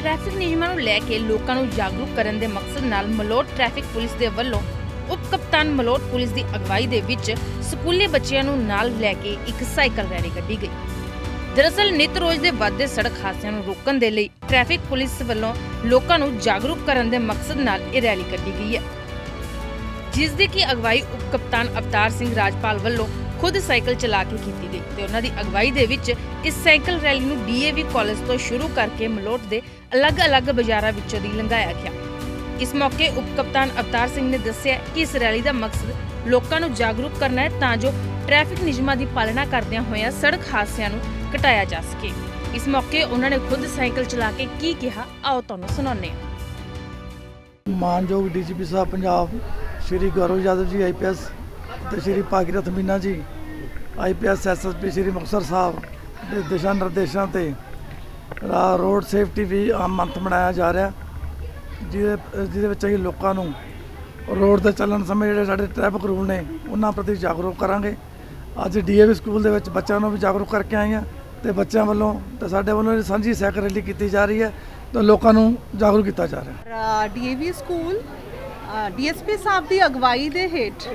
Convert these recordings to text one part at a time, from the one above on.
Traffic ਨਿਯਮਾਂ ਨੂੰ ਲੈ ਕੇ ਲੋਕਾਂ ਨੂੰ ਜਾਗਰੂਕ ਕਰਨ ਦੇ ਮਕਸਦ ਨਾਲ ਮਲੋਟ ਟ੍ਰੈਫਿਕ ਪੁਲਿਸ ਦੇ ਵੱਲੋਂ ਉਪ ਕਪਤਾਨ ਮਲੋਟ ਪੁਲਿਸ ਦੀ ਅਗਵਾਈ ਦੇ ਵਿੱਚ ਸਕੂਲੀ ਬੱਚਿਆਂ ਨੂੰ ਨਾਲ ਲੈ ਕੇ ਇੱਕ ਸਾਈਕਲ ਰੈਲੀ ਕੱਢੀ ਗਈ। ਦਰਅਸਲ, ਨਿਤ ਰੋਜ਼ ਦੇ ਵੱਧਦੇ ਸੜਕ ਹਾਦਸਿਆਂ ਨੂੰ ਰੋਕਣ ਦੇ ਲਈ ਟ੍ਰੈਫਿਕ ਪੁਲਿਸ ਵੱਲੋਂ ਲੋਕਾਂ ਨੂੰ ਜਾਗਰੂਕ ਕਰਨ ਦੇ ਮਕਸਦ ਨਾਲ ਇਹ ਰੈਲੀ ਕੱਢੀ ਗਈ ਹੈ। ਜਿਸ ਦੀ ਕੀ ਅਗਵਾਈ ਉਪ ਕਪਤਾਨ ਅਵਤਾਰ ਸਿੰਘ ਰਾਜਪਾਲ ਵੱਲੋਂ ਖੁਦ ਸਾਈਕਲ ਚਲਾ ਕੇ ਕੀਤੀ ਗਈ ਤੇ ਉਹਨਾਂ ਦੀ ਅਗਵਾਈ ਦੇ ਵਿੱਚ ਇਸ ਸਾਈਕਲ ਰੈਲੀ ਨੂੰ ਡੀਏਵੀ ਕਾਲਜ ਤੋਂ ਸ਼ੁਰੂ ਕਰਕੇ ਮਲੋਟ ਦੇ ਅਲੱਗ-ਅਲੱਗ ਬਾਜ਼ਾਰਾਂ ਵਿੱਚੋਂ ਦੀ ਲੰਘਾਇਆ ਗਿਆ। ਇਸ ਮੌਕੇ ਉਪ ਕਪਤਾਨ ਅਵਤਾਰ ਸਿੰਘ ਨੇ ਦੱਸਿਆ ਕਿ ਇਸ ਰੈਲੀ ਦਾ ਮਕਸਦ ਲੋਕਾਂ ਨੂੰ ਜਾਗਰੂਕ ਕਰਨਾ ਹੈ ਤਾਂ ਜੋ ਟ੍ਰੈਫਿਕ ਨਿਯਮਾਂ ਦੀ ਪਾਲਣਾ ਕਰਦਿਆਂ ਹੋਇਆਂ ਸੜਕ ਹਾਦਸਿਆਂ ਨੂੰ ਘਟਾਇਆ ਜਾ ਸਕੇ। ਇਸ ਮੌਕੇ ਉਹਨਾਂ ਨੇ ਖੁਦ ਸਾਈਕਲ ਚਲਾ ਕੇ ਕੀ ਕਿਹਾ, ਆਓ ਤੁਹਾਨੂੰ ਸੁਣਾਉਂਦੇ ਹਾਂ। ਮਾਨਯੋਗ ਡੀਜੀਪੀ ਸਾਹਿਬ, ਪੰਜਾਬ ਸ਼੍ਰੀ ਗੌਰਵ ਯਾਦਵ ਜੀ ਆਈਪੀਐਸ ਤੇ ਸ਼੍ਰੀ ਭਾਗੀਰਥ ਮੀਨਾ ਜੀ ਆਈਪੀਐਸ ਐਸਐਸਪੀ ਸ਼੍ਰੀ ਮੁਕਤਸਰ ਸਾਹਿਬ ਦੇ ਦਿਸ਼ਾ ਨਿਰਦੇਸ਼ਾਂ ਤੇ ਰੋਡ ਸੇਫਟੀ ਵੀ ਆਮ ਮੰਥ ਮਨਾਇਆ ਜਾ ਰਿਹਾ। ਜਿਹਦੇ ਜਿਹਦੇ ਵਿੱਚ ਅਸੀਂ ਲੋਕਾਂ ਨੂੰ ਰੋਡ ਤੇ ਚੱਲਣ ਸਮੇਂ ਜਿਹੜੇ ਸਾਡੇ ਟ੍ਰੈਫਿਕ ਰੂਲ ਨੇ, ਉਹਨਾਂ ਪ੍ਰਤੀ ਜਾਗਰੂਕ ਕਰਾਂਗੇ। ਅੱਜ ਡੀਏਵੀ ਸਕੂਲ ਦੇ ਵਿੱਚ ਬੱਚਿਆਂ ਨੂੰ ਵੀ ਜਾਗਰੂਕ ਕਰਕੇ ਆਏ ਹਾਂ ਤੇ ਬੱਚਿਆਂ ਵੱਲੋਂ ਤੇ ਸਾਡੇ ਵੱਲੋਂ ਸਾਂਝੀ ਸਾਈਕਲ ਰੈਲੀ ਕੀਤੀ ਜਾ ਰਹੀ ਹੈ ਤੇ ਲੋਕਾਂ ਨੂੰ ਜਾਗਰੂਕ ਕੀਤਾ ਜਾ ਰਿਹਾ ਡੀਏਵੀ ਸਕੂਲ ਡੀਐਸਪੀ ਸਾਹਿਬ ਦੀ ਅਗਵਾਈ ਦੇ ਹੇਠ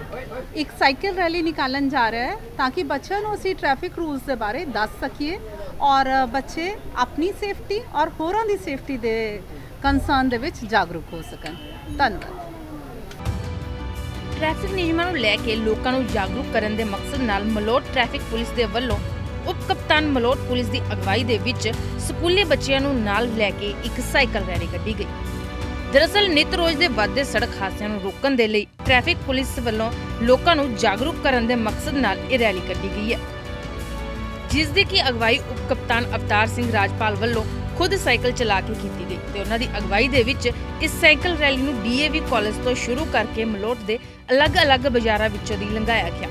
ਇੱਕ ਸਾਈਕਲ ਰੈਲੀ ਨਿਕਾਲਣ ਜਾ ਰਿਹਾ ਹੈ ਤਾਂ ਕਿ ਬੱਚਿਆਂ ਨੂੰ ਅਸੀਂ ਟ੍ਰੈਫਿਕ ਰੂਲਸ ਦੇ ਬਾਰੇ ਦੱਸ ਸਕੀਏ ਔਰ ਬੱਚੇ ਆਪਣੀ ਸੇਫਟੀ ਔਰ ਹੋਰਾਂ ਦੀ ਸੇਫਟੀ ਦੇ ਕੰਸਰਨ ਦੇ ਵਿੱਚ ਜਾਗਰੂਕ ਹੋ ਸਕਣ। ਧੰਨਵਾਦ। ਟ੍ਰੈਫਿਕ ਨਿਯਮਾਂ ਨੂੰ ਲੈ ਕੇ ਲੋਕਾਂ ਨੂੰ ਜਾਗਰੂਕ ਕਰਨ ਦੇ ਮਕਸਦ ਨਾਲ ਮਲੋਟ ਟ੍ਰੈਫਿਕ ਪੁਲਿਸ ਦੇ ਵੱਲੋਂ ਉਪ ਕਪਤਾਨ ਮਲੋਟ ਪੁਲਿਸ ਦੀ ਅਗਵਾਈ ਦੇ ਵਿੱਚ ਸਕੂਲੀ ਬੱਚਿਆਂ ਨੂੰ ਨਾਲ ਲੈ ਕੇ ਇੱਕ ਸਾਈਕਲ ਰੈਲੀ ਕੱਢੀ ਗਈ। ਦਰਅਸਲ ਨਿਤ ਰੋਜ਼ ਦੇ ਵੱਧਦੇ ਸੜਕ ਹਾਦਸਿਆਂ ਨੂੰ ਰੋਕਣ ਦੇ ਲਈ ਟ੍ਰੈਫਿਕ ਪੁਲਿਸ ਵੱਲੋਂ ਲੋਕਾਂ ਨੂੰ ਜਾਗਰੂਕ ਕਰਨ ਦੇ ਮਕਸਦ ਨਾਲ ਇਹ ਰੈਲੀ ਕੱਢੀ ਗਈ ਹੈ। ਜਿਸ ਦੀ ਕੀ ਅਗਵਾਈ ਉਪ ਕਪਤਾਨ ਅਵਤਾਰ ਸਿੰਘ ਰਾਜਪਾਲ ਵੱਲੋਂ ਖੁਦ ਸਾਈਕਲ ਚਲਾ ਕੇ ਕੀਤੀ ਗਈ ਤੇ ਉਹਨਾਂ ਦੀ ਅਗਵਾਈ ਦੇ ਵਿੱਚ ਇਸ ਸਾਈਕਲ ਰੈਲੀ ਨੂੰ ਡੀਏਵੀ ਕਾਲਜ ਤੋਂ ਸ਼ੁਰੂ ਕਰਕੇ ਮਲੋਟ ਦੇ ਅਲੱਗ-ਅਲੱਗ ਬਾਜ਼ਾਰਾਂ ਵਿੱਚੋਂ ਦੀ ਲੰਘਾਇਆ ਗਿਆ।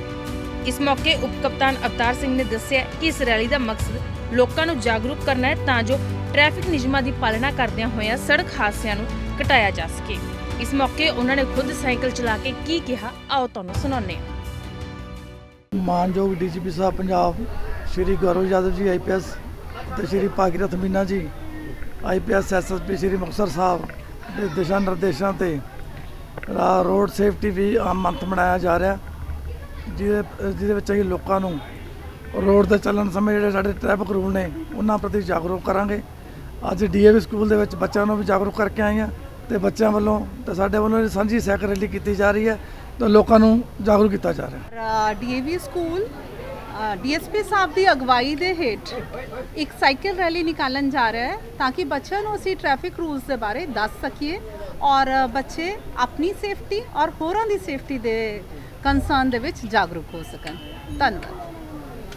ਇਸ ਮੌਕੇ ਉਪ ਕਪਤਾਨ ਅਵਤਾਰ ਸਿੰਘ ਨੇ ਦੱਸਿਆ ਕਿ ਇਸ ਰੈਲੀ ਦਾ ਮਕਸਦ ਲੋਕਾਂ ਨੂੰ ਜਾਗਰੂਕ ਕਰਨਾ ਹੈ ਤਾਂ ਜੋ ਟ੍ਰੈਫਿਕ ਨਿਯਮਾਂ ਦੀ ਪਾਲਣਾ ਕਰਦਿਆਂ ਹੋਇਆਂ ਸੜਕ ਹਾਦਸਿਆਂ ਨੂੰ ਘਟਾਇਆ ਜਾ ਸਕੇ। ਇਸ ਮੌਕੇ ਉਹਨਾਂ ਨੇ ਖੁਦ ਸਾਈਕਲ ਚਲਾ ਕੇ ਕੀ ਕਿਹਾ, ਆਓ ਤੁਹਾਨੂੰ ਸੁਣਾਉਂਦੇ ਹਾਂ। ਮਾਨਯੋਗ ਡੀਜੀਪੀ ਸਾਹਿਬ ਪੰਜਾਬ, ਸ਼੍ਰੀ ਗੌਰਵ ਯਾਦਵ ਜੀ ਆਈਪੀਐਸ ਤੇ ਸ਼੍ਰੀ ਭਾਗੀਰਥ ਮੀਨਾ ਜੀ ਆਈਪੀਐਸ ਐਸਐਸਪੀ ਸ਼੍ਰੀ ਮੁਕਤਸਰ ਸਾਹਿਬ ਦੇ ਦਿਸ਼ਾ ਨਿਰਦੇਸ਼ਾਂ ਤੇ ਰੋਡ ਸੇਫਟੀ ਵੀ ਆਮ ਮੰਥ ਮਨਾਇਆ ਜਾ ਰਿਹਾ। ਜਿਹਦੇ ਜਿਹਦੇ ਵਿੱਚ ਅਸੀਂ ਲੋਕਾਂ ਨੂੰ ਰੋਡ ਤੇ ਚੱਲਣ ਸਮੇਂ ਜਿਹੜੇ ਸਾਡੇ ਟ੍ਰੈਫਿਕ ਰੂਲ ਨੇ, ਉਹਨਾਂ ਪ੍ਰਤੀ ਜਾਗਰੂਕ ਕਰਾਂਗੇ। ਅੱਜ ਡੀਏਵੀ ਸਕੂਲ ਦੇ ਵਿੱਚ ਬੱਚਿਆਂ ਨੂੰ ਵੀ ਜਾਗਰੂਕ ਕਰਕੇ ਆਏ ਹਾਂ ਤੇ ਬੱਚਿਆਂ ਵੱਲੋਂ ਤੇ ਸਾਡੇ ਵੱਲੋਂ ਸਾਂਝੀ ਸਾਈਕਲ ਰੈਲੀ ਕੀਤੀ ਜਾ ਰਹੀ ਹੈ ਤੇ ਲੋਕਾਂ ਨੂੰ ਜਾਗਰੂਕ ਕੀਤਾ ਜਾ ਰਿਹਾ ਡੀਏਵੀ ਸਕੂਲ ਡੀਐਸਪੀ ਸਾਹਿਬ ਦੀ ਅਗਵਾਈ ਦੇ ਹੇਠ ਇੱਕ ਸਾਈਕਲ ਰੈਲੀ ਨਿਕਾਲਣ ਜਾ ਰਿਹਾ ਹੈ ਤਾਂ ਕਿ ਬੱਚਿਆਂ ਨੂੰ ਅਸੀਂ ਟ੍ਰੈਫਿਕ ਰੂਲਸ ਦੇ ਬਾਰੇ ਦੱਸ ਸਕੀਏ ਔਰ ਬੱਚੇ ਆਪਣੀ ਸੇਫਟੀ ਔਰ ਹੋਰਾਂ ਦੀ ਸੇਫਟੀ ਦੇ ਕੰਸਰਨ ਦੇ ਵਿੱਚ ਜਾਗਰੂਕ ਹੋ ਸਕਣ। ਧੰਨਵਾਦ।